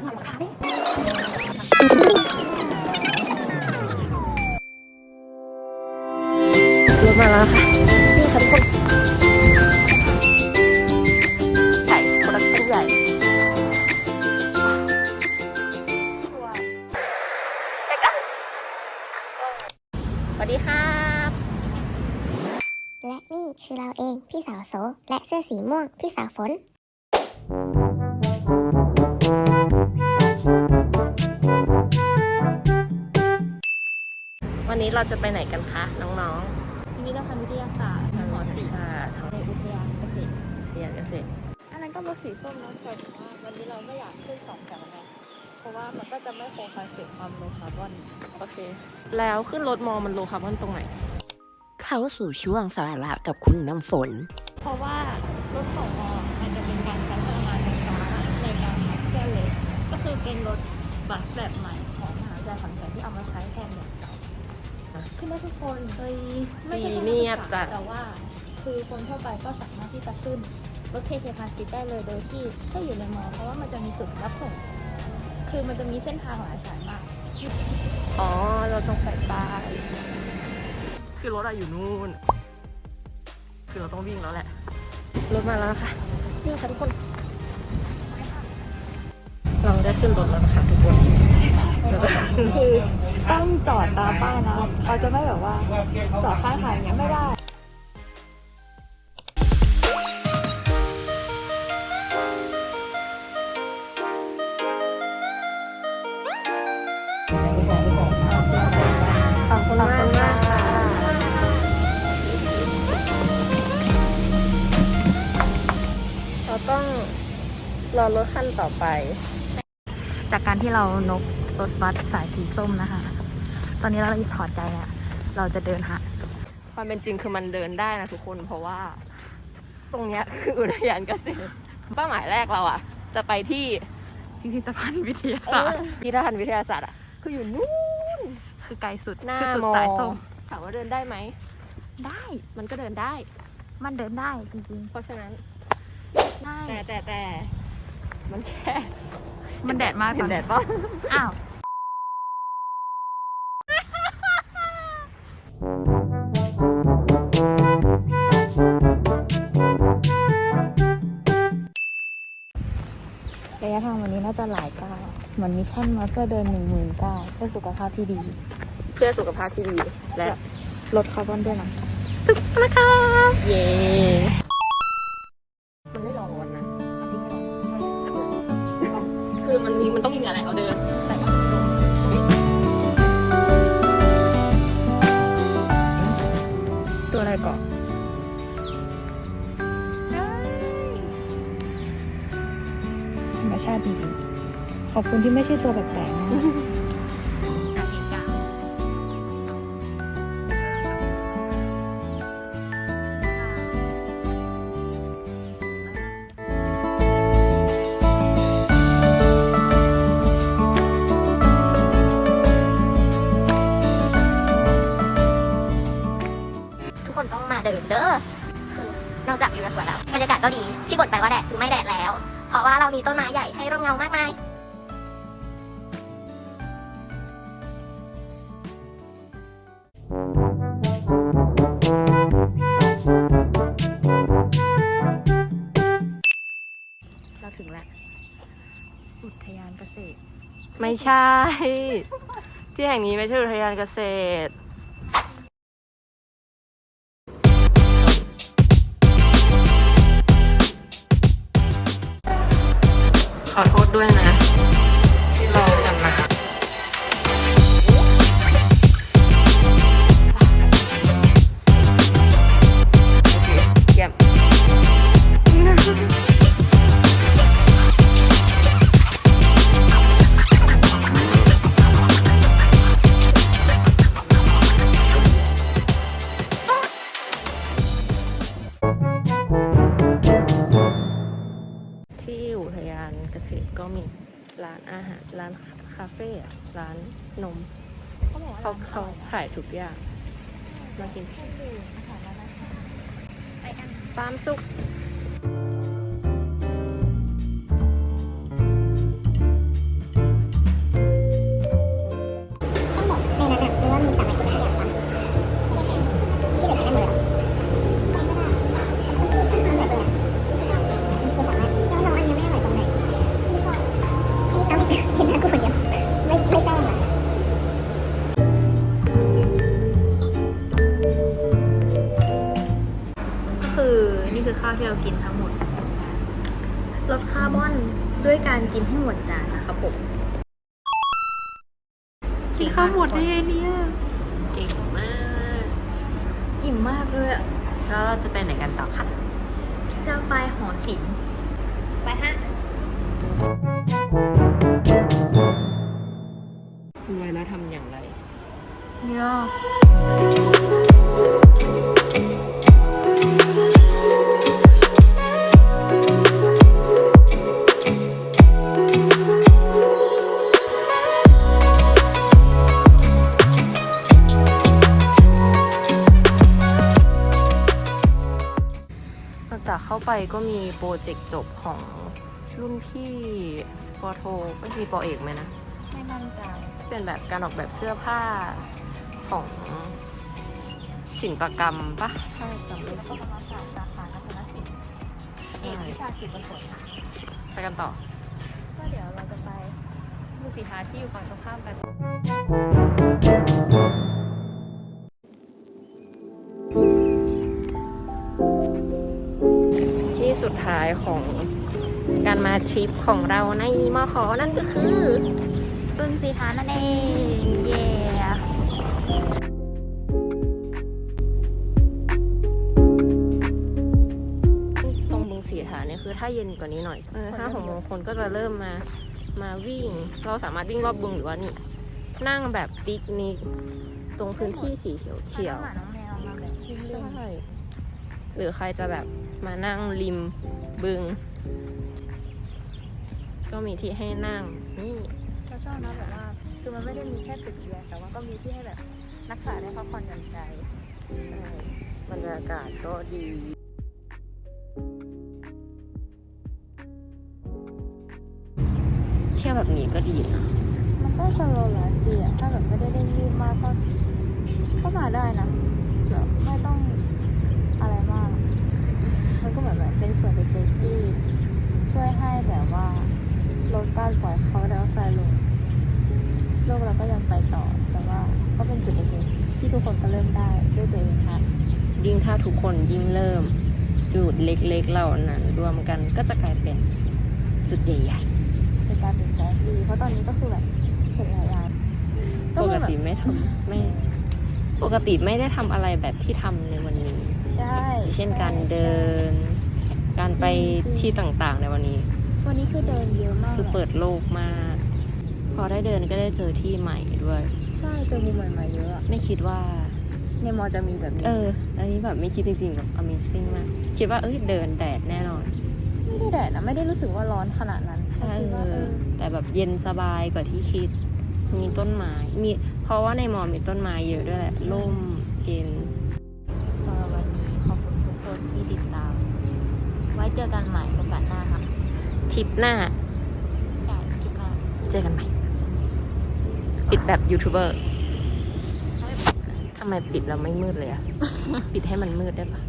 นราคาดิรถมาแล้วค่ะนี่ค่ะทุกคนใหญ่โปรดักชั่นใหญ่สวัสดีครับ และนี่คือเราเองพี่สาวโส และเสื้อสีม่วงพี่สาวฝน วันนี้เราจะไปไหนกันคะน้องพิพิธภัณฑ์วิทยาศาสตร์ๆหอศิลป์ชาทั้งในอุทยานเกษตรเรียนเกษตรอันนั้นก็รถสีส้มนะแต่ว่าวันนี้เราไม่อยากขึ้นสองแถวไงเพราะว่ามันก็จะไม่คงคอนเซ็ปต์ความโลคาร์บอนโอเค แล้วขึ้นรถมอมันโลคาร์บอนตรงไหน เข้าสู่ช่วงสาระกับคุณน้ำฝน เพราะว่ารถของมอมันจะเป็นการใช้พลังงานไฟฟ้าในการขับเคลื่อนเลยก็คือเป็นรถบัสแบบใหม่ของมหาวิทยาลัยขอนแก่นที่เอามาใช้แทนแบบเก่า ขึ้นได้ทุกคนเฮ้ยไม่ใช่ดีแค่นักเนีศึยกบษาจัดแต่ว่า คือคนทั่วไปก็สามารถที่จะขึ้นรถเคเคพาซิตได้เลยโดยที่ไม่อยู่ในมอเพราะว่ามันจะมีจุดรับส่ง คือมันจะมีเส้นทางหลายสายมาก อ๋อ เราต้องไปป้ายคือรถอะอยู่นู่น คือเราต้องวิ่งแล้วแหละ รถมาแล้วค่ะนี่ค่ะทุกคน เราได้ขึ้นรถแล้วนะคะทุกคนแล้วก็ คือต้องจอดตามป้ายนะเขาจะไม่แบบว่าจอดข้างทางอย่างเงี้ยไม่ได้ขอบคุณมากมากค่ะเราต้องรอรถคันต่อไป จากการที่เรานก รถบัสสายสีส้มนะคะ ตอนนี้เราถอดใจแล้วเราจะเดินหาความเป็นจริงคือมันเดินได้นะทุกคนเพราะว่า ตรงเนี้ยคืออุทยานเกษตรเป้าหมายแรกเราอะจะไปที่พิพิธภัณฑ์วิทยาเอศาสอตร์พิพิธภัณฑ์วิทยาศาสตร์อะคืออยู่นู่นคือไกลสุดหน้าคือสุดมอสายส้มถามว่าเดินได้ไหมได้มันก็เดินได้ มันเดินได้จริงเพราะฉะนั้นๆได้แต่แต่แต่มันแค่มันแดดมากเห็นตอแดดป่ะอ้าว ยะทางวันนี้น่าจะหลายก้าวเหมือนมิชชั่นมาเพื่อเดินหนึ่งหมื่นก้าวเพื่อสุขภาพที่ดี เพื่อสุขภาพที่ดี และลดคาร์บอนด้วยนะเย่มันไม่ร้อนนะคือมันมีมันต้องมีอะไรเอาเดินแต่ว่าไม่ร้อนตัวอะไรก่อน ชาติดีขอบคุณที่ไม่ใช่ตัวแปลกๆนะทุกคนต้องมาเดินเด้อนอกจากวิวจะสวยแล้วบรรยากาศก็ดี ที่บ่นไปว่าแดดคือไม่แดดแล้ว เพราะว่าเรามีต้นไม้ใหญ่ให้ร่มเงามากมาย เราถึงแล้ว อุทยานเกษตร ไม่ใช่ ที่แห่งนี้ไม่ใช่อุทยานเกษตรานคาเฟ่อะร้านนม เขาบอกว่าเขาเขาขายทุกอย่าง มากินสิไปกันฟาร์มสุ กเรากินทั้งหมด ลดคาร์บอนด้วยการกินให้หมดจานนะคะผมกินข้าวหมดได้ไงเนี่ยเก่งมาก อิ่มมากเลยอะแล้วเราจะไปไหนกันต่อคะจะไปหอศิลป์ไปฮะรวยแล้วทำอย่างไรเนี่ย ไปก็มีโปรเจกต์จบของรุ่นพี่ปอโทไม่มีปอเอกไหมนะ ไม่มั่นใจเป็นแบบการออกแบบเสื้อผ้าของศิลปกรรมปะถ้าจำไม่แล้วผิก็ดธรรมศาสตร์สาขานักศิลป์เอกวิชาศิลปศาสตร์ค่ะไปกันต่อ ก็เดี๋ยวเราจะไปดูสีทาที่อยู่ฝั่งตรงข้ามกัน ที่สุดท้ายของการมาทริปของเราในมอขอนั่นก็คือบึงสีทานั่นเอง เย้ตรงบึงสีฐานเนี่ยคือถ้าเย็นกว่านี้หน่อยเออถ้าหกโมงคนก็จะเริ่มมามาวิ่ง เราสามารถวิ่งรอบบึงหรือว่านี่ นั่งแบบปิกนิกตรงพื้นที่สีเขียวเขียวน้องหมาน้องแมวมาแบบวิ่งๆเล่นใช่ หรือใครจะแบบมานั่งริมบึง ก็มีที่ให้นั่งนี่เราชอบนะแบบว่าคือมันไม่ได้มีแค่ตึกเดียวแต่ว่าก็มีที่ให้แบบนักศึกษาได้พักผ่อนหย่อนใจใช่บรรยากาศก็ดีเที่ยวแบบนี้ก็ดีนะมันก็สโลว์ไลฟ์ดีอะถ้าแบบไม่ได้เร่งรีบมากก็ก็มาได้นะแบบไม่ต้อง อะไรมากมันก็เหมือนแบบเป็นส่วนเล็กๆที่ช่วยให้แบบว่าลดการปล่อยคาร์บอนไดออกไซด์ลงโลกเราก็ยังไปต่อ แต่ว่าก็เป็นจุดเล็กๆที่ทุกคนก็เริ่มได้ด้วยตัวเองค่ะยิ่งถ้าทุกคนยิ่งเริ่ม จุดเล็กๆเหล่านั้นรวมกันก็จะกลายเป็นจุดใหญ่เป็นการเปลี่ยนแปลงที่ดีเพราะตอนนี้ก็คือแบบเห็นหลายอย่างๆก็ปคืกอแบบติไม่ทำไม่ ปกติไม่ได้ทำอะไรแบบที่ทำในวันนี้ ใช่เช่นการเดิน การไปที่ต่างๆในวันนี้ วันนี้คือเดินเยอะมากคือเปิดโลกมาก พอได้เดินก็ได้เจอที่ใหม่ด้วย ใช่เจอมุมใหม่ๆเยอะอะไม่คิดว่าในมอจะมีแบบนี้ เออ อันนี้แบบไม่คิดจริงๆแบบ Amazing มาก คิดว่าเอ้ยเดินแดดแน่นอน ไม่ได้แดดนะไม่ได้รู้สึกว่าร้อนขนาดนั้นใช่คิดว่าเออแต่แบบเย็นสบายกว่าที่คิด มีต้นไม้ มี เพราะว่าในมอมีต้นไม้เยอะด้วยแหละ ร่มเย็น ทุกคนที่ติดตาม ไว้เจอกันใหม่โอกาสหน้าค่ะทริปหน้าใช่คลิปหน้าเจอกันใหม่ ปิดแบบยูทูบเบอร์ทำไมปิดแล้วไม่มืดเลยอะ ปิดให้มันมืดได้ปะ